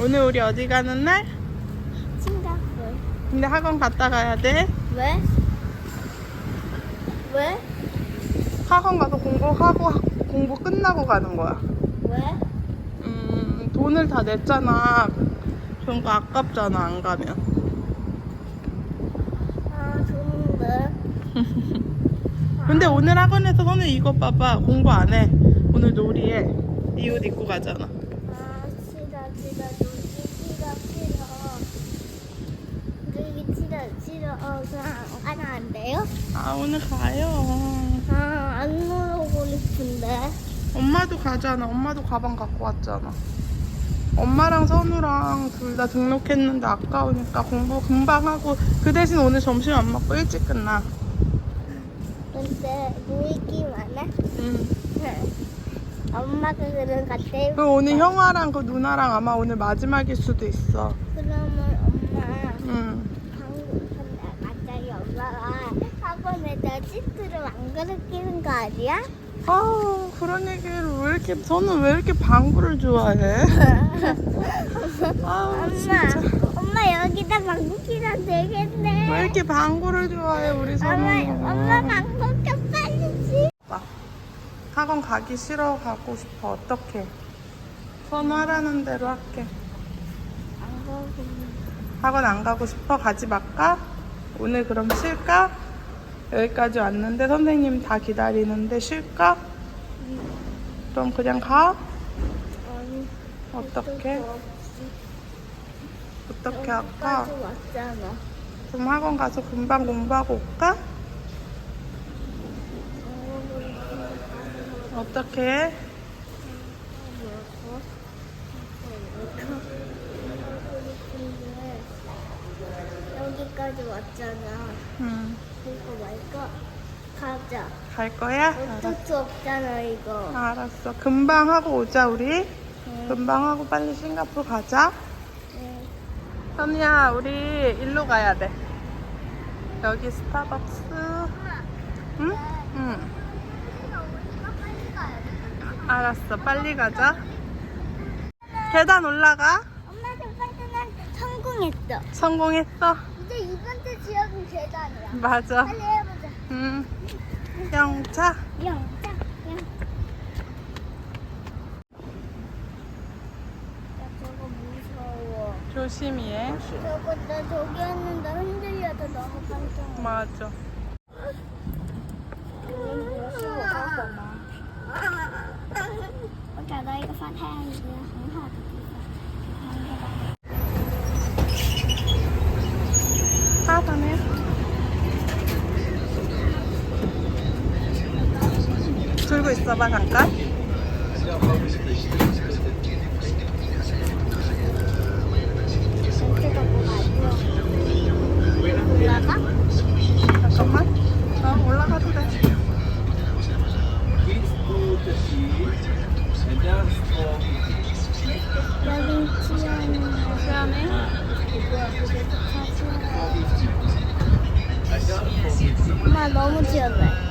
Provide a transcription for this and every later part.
오늘 우리 어디 가는 날? 싱가포르. 근데 학원 갔다 가야 돼. 왜? 왜? 학원 가서 공부하고 학- 공부 끝나고 가는 거야. 왜? 음, 돈을 다 냈잖아. 그런 거 아깝잖아, 안 가면. 아, 좋은데. 근데 오늘 학원에서 선우 이거 봐봐. 공부 안 해. 오늘 놀이해. 이 옷 입고 가잖아. 아, 싫어, 싫어, 놀기 싫어, 싫어. 놀기 싫어, 아, 오늘 가요. 아, 안 놀고 싶은데. 엄마도 가잖아. 엄마도 가방 갖고 왔잖아. 엄마랑 선우랑 둘 다 등록했는데 아까우니까 공부 금방 하고 그 대신 오늘 점심 안 먹고 일찍 끝나. 근데 놀기만 해? 응. 엄마가 그런 갔대. 그리고 오늘 형아랑 그 누나랑 아마 오늘 마지막일 수도 있어. 그러면 엄마 응. 방금 갑자기 엄마가 학원에다 시트를 안 그리는 거 아니야? 아 그런 얘기를 왜 이렇게 저는 왜 이렇게 방구를 좋아해? 아 엄마, 진짜 엄마 여기다 방구 끼면 되겠네. 왜 이렇게 방구를 좋아해 우리 엄마, 선우? 엄마 방구 좀 빨리 지. 학원 가기 싫어 가고 싶어 어떡해? 선우 하라는 대로 할게. 안 가고. 학원 안 가고 싶어 가지 말까? 오늘 그럼 쉴까? 여기까지 왔는데 선생님 다 기다리는데 쉴까? 그럼 그냥 가? 아니, 어떻게? 어떻게 할까? 왔잖아. 그럼 학원 가서 금방 공부하고 올까? 어떻게? 여기까지 왔잖아. 응. 이거 말까? 가자. 갈 거야? 알았어. 어쩔 수 없잖아 이거. 알았어. 금방 하고 오자 우리. 응. 금방 하고 빨리 싱가포르 가자. 응. 선우야, 우리 일로 가야 돼. 여기 스타벅스. 응? 응. 알았어. 빨리 가자. 계단 올라가. 엄마 첫 번째는 성공했어. 성공했어. 이제 이 번째 지역은 계단이야. 맞아. 빨리 해보자. 응. 영차. 영자, 영. 나 저거 무서워. 조심히 해. 저거 나 저기 했는데 흔들려서 너무 깜짝. 맞아. Phát hàng gì không học 하다네. 들고 있어봐 잠깐. 엄마 너무 치열해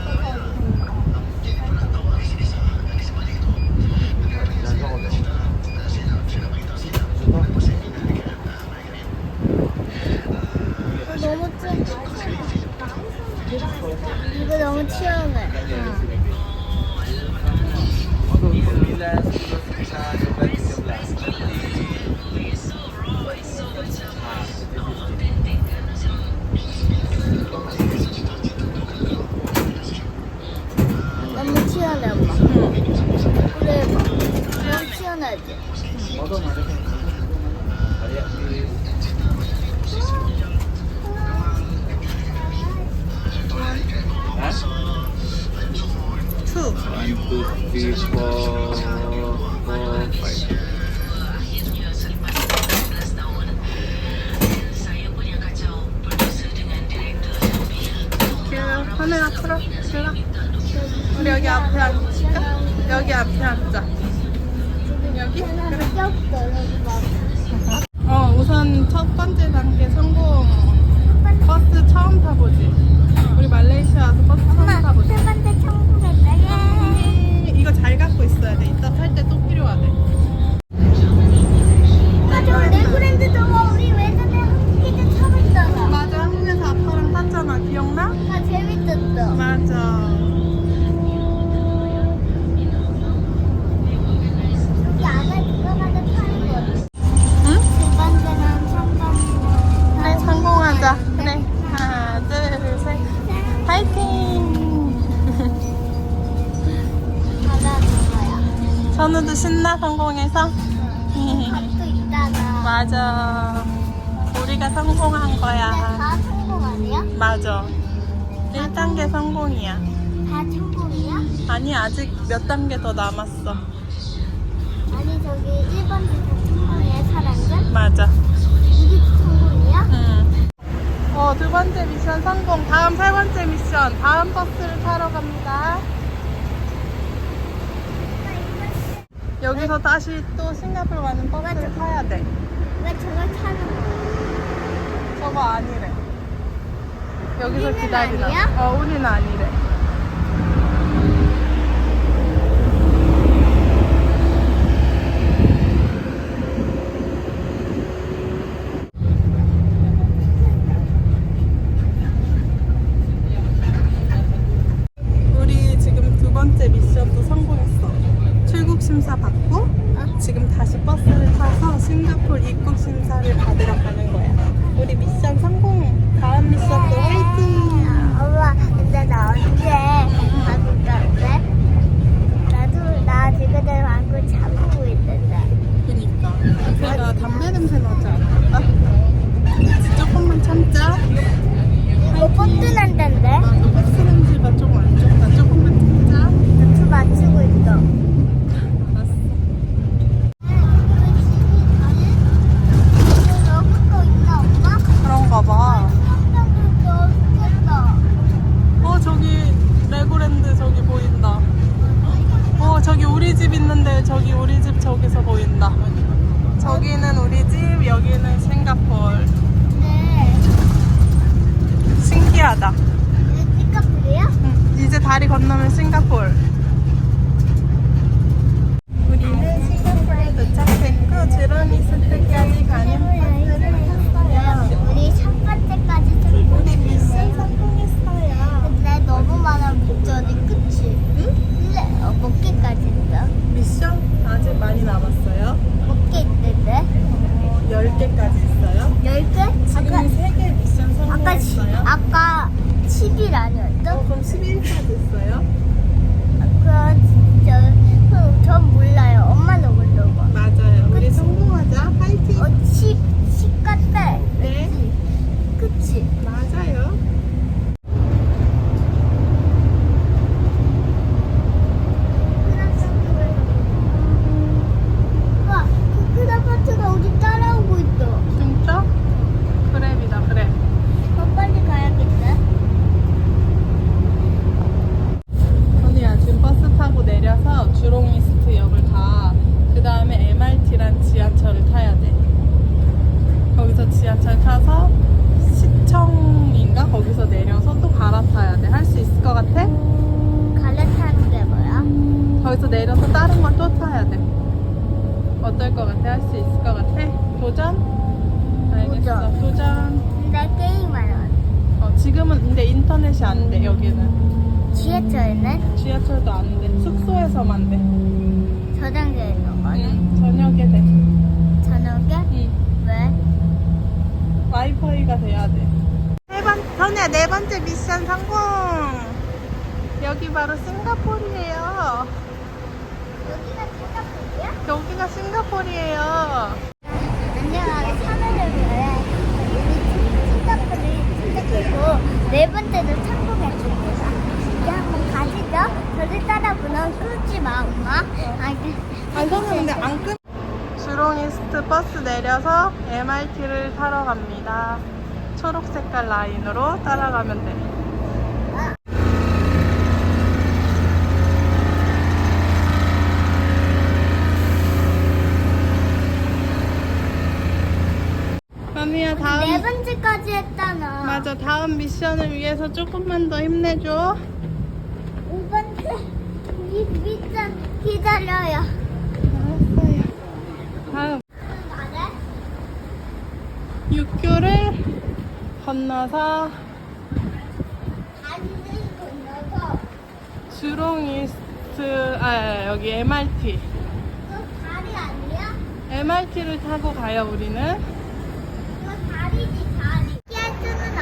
맞아. 네, 성공하자. 네, 전우도 신나 성공해서? 1단계 성공이야. 다 성공이야? 아니, 아직 몇 단계 더 남았어. 아니 저기 1번부터 성공이야 사람들? 맞아. 이게 성공이야? 응. 어, 두 번째 미션 성공. 다음 세 번째 미션. 다음 버스를 타러 갑니다. 여기서 다시 또 싱가포르 가는 버스를 타야 돼. 왜 저걸 타는 거야? 저거 아니래. 여기서 기다리라. 아니야? 어, 우리는 아니래. 우리 지금 두 번째 미션도 성공했어. 출국 심사 받고 지금 다시 버스를 타서 싱가포르 입국 심사를 받으러 가는 거야. 우리 미션 성공. 다음 미션도 화이팅. 엄마 근데 나 언제 방금 건데? 나도 나 지금 방금 잠그고 있는데 그니까 제가 담배 냄새 나지 않을까? 조금만 참자. 버튼 한다는데? 버스 냄새가 좀 안 좋다. 조금만 참자. 두 맞추고 있어 알았어. 여기도 있나 엄마? 그런가 봐. 여기도 있겠다 어 저기 레고랜드 저기 보인다. 어 저기 우리 집 있는데 저기 우리 집 저기서 보인다. 저기는 우리 집, 여기는 싱가포르. 네 신기하다. 이거 띠까풀이야? 응, 이제 다리 건너면 싱가포르. 우리는 싱가포르에 도착했고 드로니스트까지 가는 버스를 탔어요. 우리 첫 번째까지 좀 우리 미션 성공했어요. 근데 너무 많아 목전이 그치? 응? 근데 어, 몇 개까지 있어? 미션 아직 많이 남았어요. 몇 개 있는데? 어, 10개까지 있어요. 열 개? 지금 아까 3개 미션 아까 시, 성공했어요. 아까 10일 아니었어? 어, 그럼 11까지 있어요? 아까 진짜 응, 전 몰라요. 엄마는 모르고. 맞아요. 우리 성공하자. 파이팅. 어, 10, 10 같아. 네. 그치? 맞아요. 우와, 그 크다파트가 우리 따라오고 있어. 진짜? 그랩이다, 그래. 더 빨리 가야겠다. 언니야, 지금 버스 타고 내려서 주롱이스트 역을 가. 그 다음에 MRT란 지하철을 타야 돼. 거기서 지하철 타서 시청인가? 거기서 내려서 또 갈아타야 돼. 할 수 있을 것 같아? 갈아타는 게 뭐야? 거기서 내려서 다른 걸 또 타야 돼. 어떨 것 같아? 할 수 있을 것 같아? 도전? 알겠어. 도전. 도전. 근데 게임하러 어, 지금은 근데 인터넷이 안 돼, 여기는. 지하철에는 지하철도 안 돼. 숙소에서만 돼. 저장되어 있는 거는 응, 저녁에 돼. 저녁에? 응. 왜? 와이파이가 돼야 돼. 네 번, 선우야, 네 번째 미션 성공! 여기 바로 싱가포르예요. 여기가 싱가포르예요. 안녕하게 참여를 우리 싱가포르를 선택했고 네 번째도 성공했습니다. 이제 한번 가시죠. 저를 따라보면 끊지 마, 엄마. 선우 근데 안 끊... 주롱이스트 버스 내려서 MRT를 타러 갑니다. 초록 색깔 라인으로 따라가면 돼. 다음... 네 번째까지 했잖아. 맞아 다음 미션을 위해서 조금만 더 힘내줘 5번째 이 밑장 기다려요. 알았어요 다음? 육교를 건너서 다리를 건너서 주롱 이스트 아 여기 MRT 저 다리 아니야? MRT를 타고 가요 우리는 저 다리지 다리. 피할 수는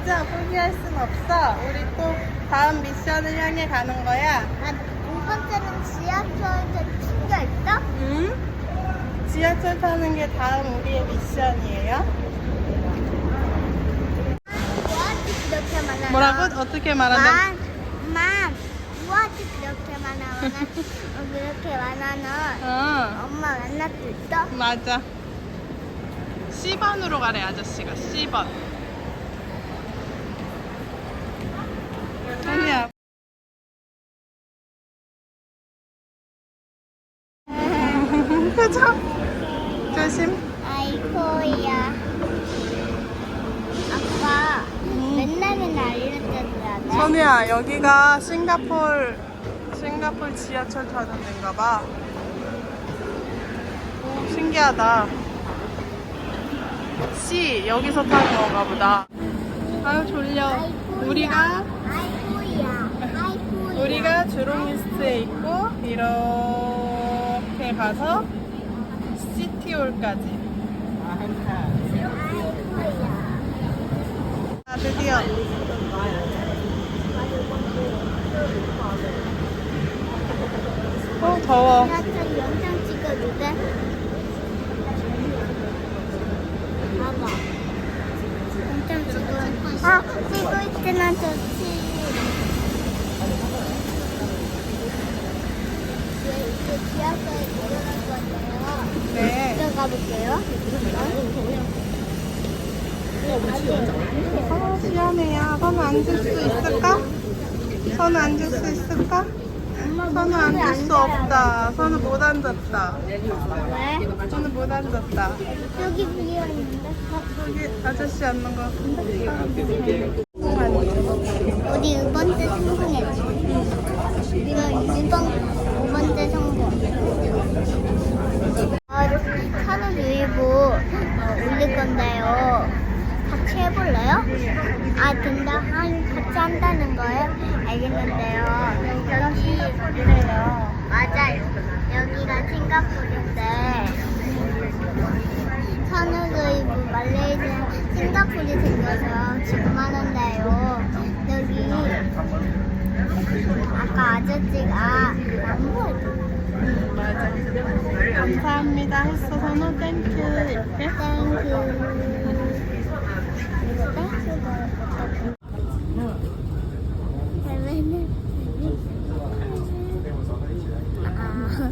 맞아 포기할 순 없어 우리 또 다음 미션을 향해 가는 거야 아, 번째는 지하철에서 튕겨 있어? 음? 지하철 타는 게 다음 우리의 미션이에요. 뭐라고? 어떻게 말한다? 만, 만. 우아지 그렇게 많아. 어, 그렇게 많아는 어, 엄마 만날 수 있어? 맞아. C번으로 가래, 아저씨가. C번. 아니야. 그죠? 조심. 아이고야. 아빠 음. 맨날 맨날 알려줬는데. 선우야, 여기가 싱가폴, 싱가폴 지하철 타는 데인가 봐. 오, 신기하다. C, 여기서 타는 건가 보다. 아유, 졸려. 우리가, 아이고야. 우리가 주롱이스트에 있고, 이렇게 가서 시티홀까지. 아, 드디어. 어, 더워. 영상 찍어도 돼? 봐봐. 영상 찍어. 아, 찍고 좋 네. 들어가 볼게요. 여기 비어 있는데. 어, 저기 아저씨 앉는 거? 우리 5번째 성공했지. 우리가 1번, 5번째 성공. 어, 산을 일부 어, 올릴 건데요. 같이 해볼래요? 아, 된다. 한, 같이 한다는 거예요? 알겠는데요. 여기, 그래요. 맞아요. 여기가 싱가포르인데, 산후조리부 말레이시아 싱가포르이 생겨서 지금 하는데요. 여기 아까 아저씨가 안 보여줘. 맞아. 감사합니다. 했어, 선우. 땡큐. 이렇게. 땡큐. 이거 땡큐가 그러면은 아.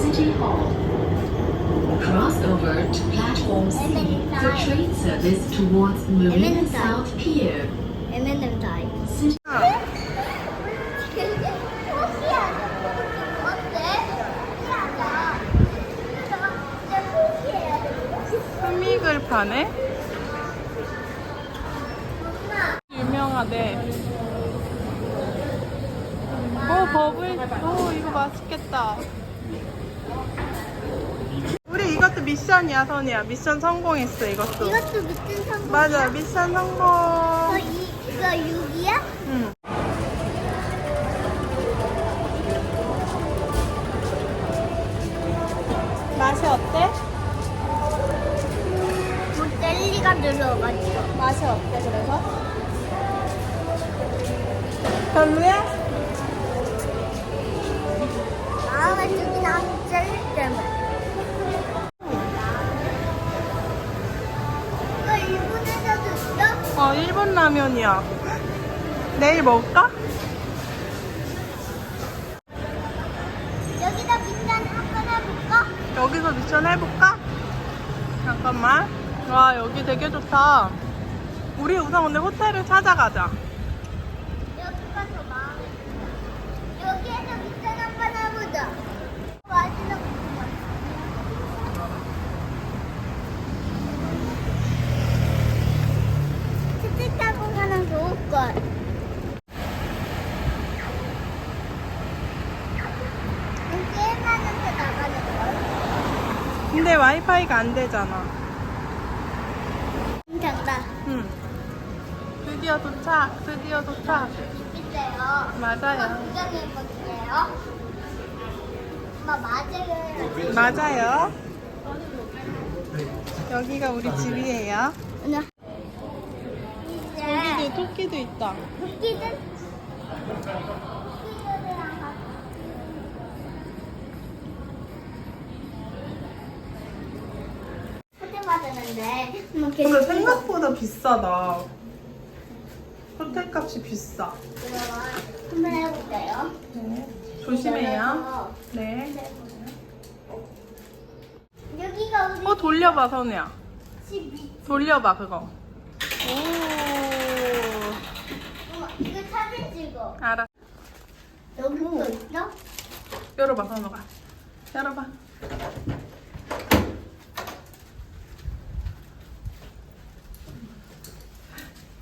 City Hall. Cross over to platform C for train service South Pier. M&M 파네? 유명하대. 오, 버블. 오, 이거 맛있겠다. 우리 이것도 미션이야, 선이야. 미션 성공했어, 이것도. 이것도 밑은 성공. 맞아, 미션 성공. 어, 이, 이거 6이야? 응. 맛이 어때? 뭐 젤리가 들어가지고. 맛이 어때, 그래서? 별로야? 일본 라면이야. 내일 먹을까? 여기다 빈잔 한번 해볼까? 여기서 미션 해볼까? 잠깐만. 와, 여기 되게 좋다. 우리 우선 오늘 호텔을 찾아가자. 여기가 더 마음에 들어. 여기에서 빈잔 한번 해보자. 맛있는 거. 스틱 타고 가면 좋을걸. 게임하는데 나가는 걸? 와이파이가 안 되잖아. 괜찮다. 응. 드디어 도착. 드디어 도착. 이제 예쁜데요. 맞아요. 굉장히 예쁜데요. 엄마 맞아요. 맞아요. 여기가 우리 집이에요. 이제 여기도 토끼도 있다. 토끼들 계속 근데 생각보다 비싸다. 호텔 값이 비싸. 들어와 한번 해볼까요? 네. 조심해요. 네. 여기가 우리 어 돌려봐 선우야. 돌려봐 그거. 오. 엄마 이거 사진 찍어 알아. 여기 또 있어? 열어봐 선우가. 열어봐.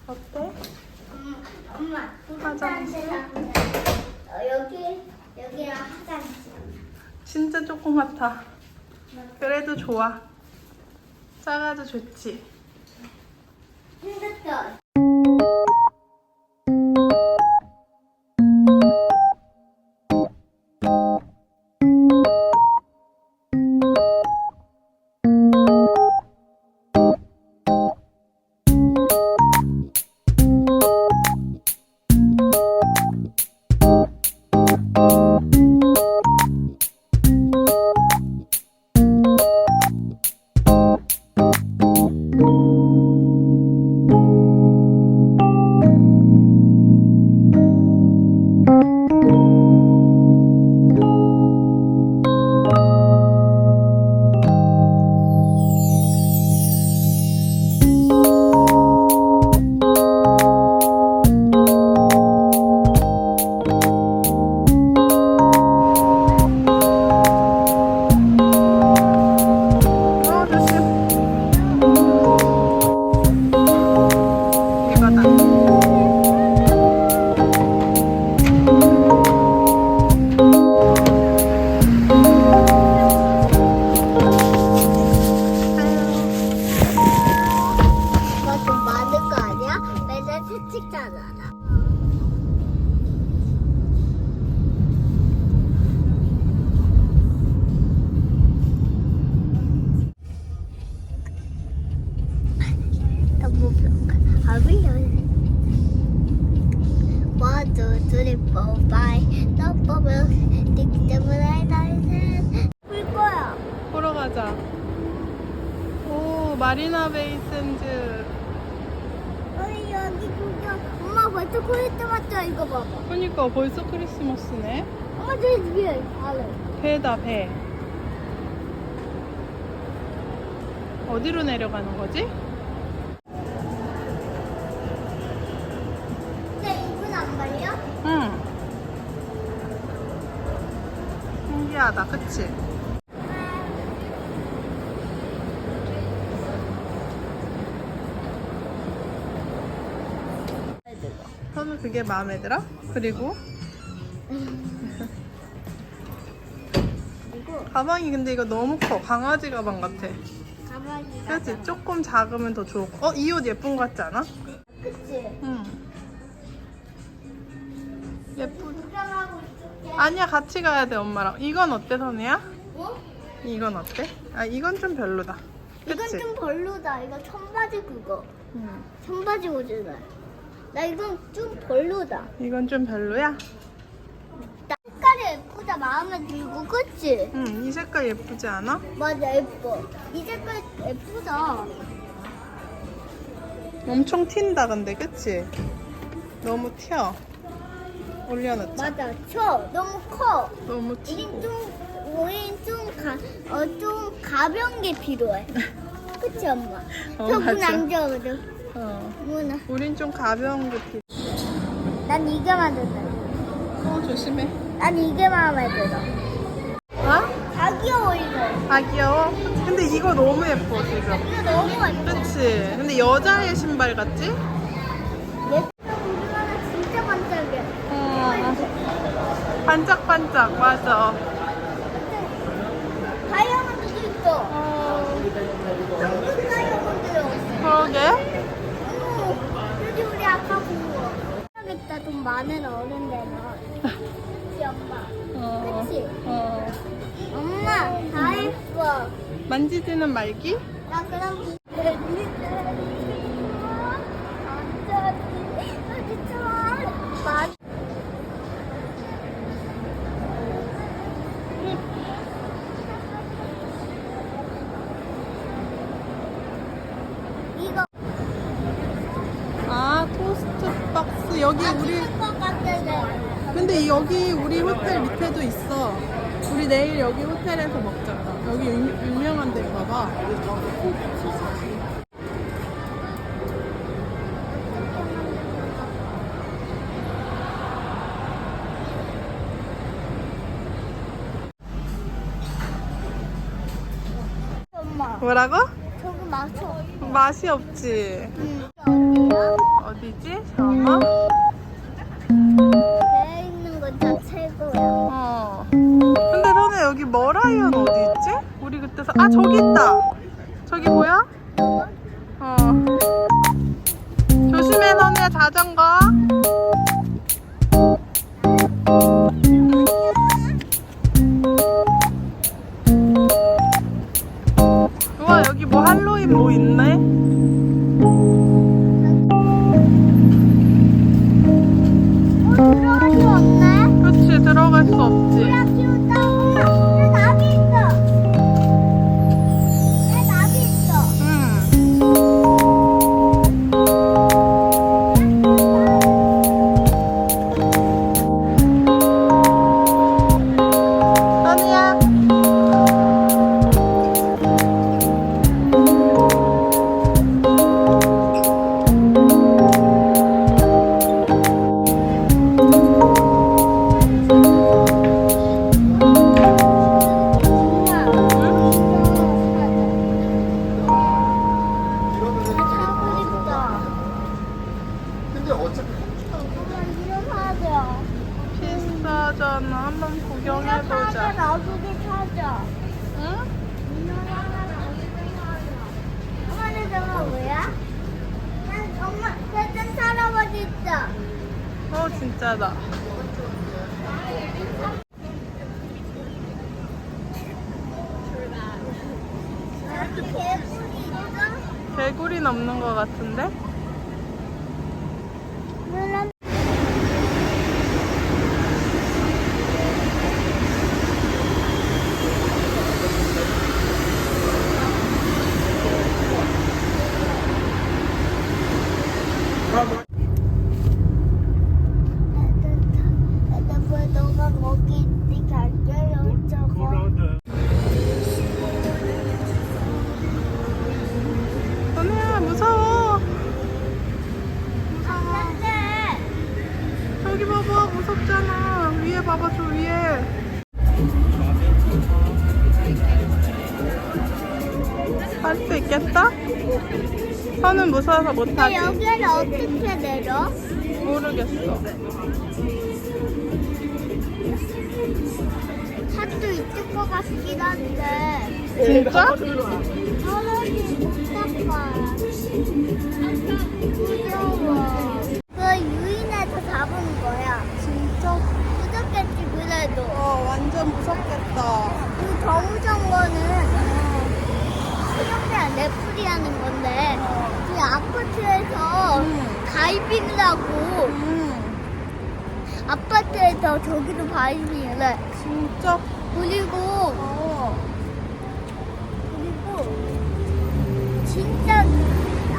어때? 음, 엄마 화장실? 화장실 어, 여기 여기랑 화장실 진짜 조 그래도 좋아. 작아도 좋지. 그러니까 벌써 크리스마스네. 배다, 배. 어디로 내려가는 거지? 선우 그게 마음에 들어? 그리고 그리고 가방이 근데 이거 너무 커. 강아지 가방 같아. 가방이가 그치? 조금 작으면 더 좋을 거. 어? 이 옷 예쁜 거 같지 않아? 그치? 응. 예쁘다. 구경하고 있을게 아니야, 같이 가야 돼, 엄마랑. 이건 어때, 선우야? 어? 이건 어때? 아, 이건 좀 별로다. 이건 그치? 좀 별로다 이거 청바지 그거 응. 청바지 오잖아 나 이건 좀 별로다 이건 좀 별로야? 나 색깔이 예쁘다 마음에 들고 그치? 응, 이 색깔 예쁘지 않아? 맞아 예뻐 이 색깔 예쁘다 엄청 튄다, 근데, 그치? 너무 튀어. 올려놓자. 맞아 쳐 너무 커 너무 이게 튀고. 좀 우린 좀가 어, 좀 가벼운 게 필요해 그치 엄마? 어, 저문 맞아. 안 적어도 어. 문아 우린 좀 가벼운 게 필요. 난 이게 마음에 들어 어, 조심해. 난 이게 마음에 들어 어? 다 귀여워 이거 아, 귀여워? 근데 이거 너무 예뻐, 지금. 이거 너무 예뻐 그치? 근데 여자의 신발 같지? 예쁘다 우리나라 진짜 반짝이야 어. 반짝반짝, 맞아. 다이아몬드도 있어 어. 다이아몬드요 그러게. 어머 여기 우리 아까 본 거. 하겠다 돈 많은 어른들은 그치 엄마 어. 그치? 어. 엄마 다 예뻐 만지지는 말기? 나 그럼 비- 만- 이거 아 토스트 박스 여기 우리 맛있을 것 같은데 근데 여기 우리 호텔 밑에도 있어. 우리 내일 여기 호텔에서 먹자. 여기 유, 유명한 데인가 봐. 엄마 뭐라고? 저거 맞춰 맛이 없지. 응 어디야? 어디지? 잠깐만. 아 저기 있다. 저기 뭐야? 어. 조심해 너네 자전거. 무서워서 근데 못하지. 여기를 어떻게 내려? 모르겠어. hat도 있을 것 같긴 한데 진짜? 떨어지 못할까 무서워 그 유인해서 잡은 거야 진짜? 무섭겠지 그래도 어 완전 무섭겠다. 그리고 더 무서운 거는 수영장 레프리 하는 건데 그 아파트에서 음. 다이빙을 하고 음 아파트에서 저기도 다이빙을 해 진짜? 그리고 어. 그리고 진짜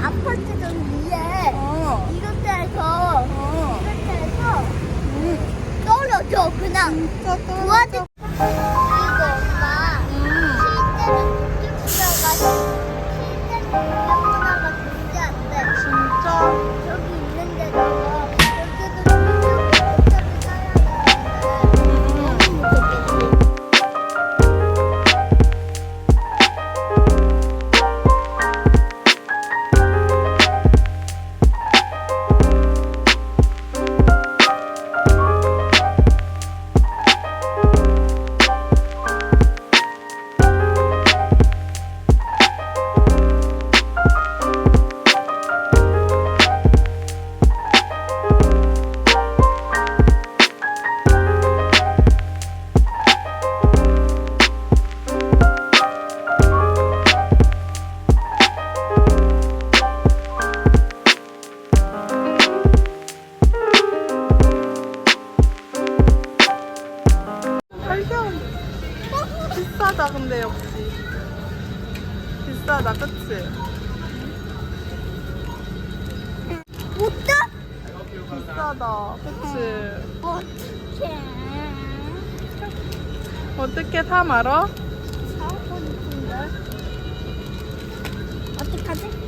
아파트 좀 위에 어. 이것들에서 어. 이것들에서 음. 떨어져 그냥 진짜 떨어져. 비싸다 근데 역시 비싸다 그치? 못다? 비싸다 그치? 어떡해. 어떻게 사 말어? 사고 싶은데. 어떡하지?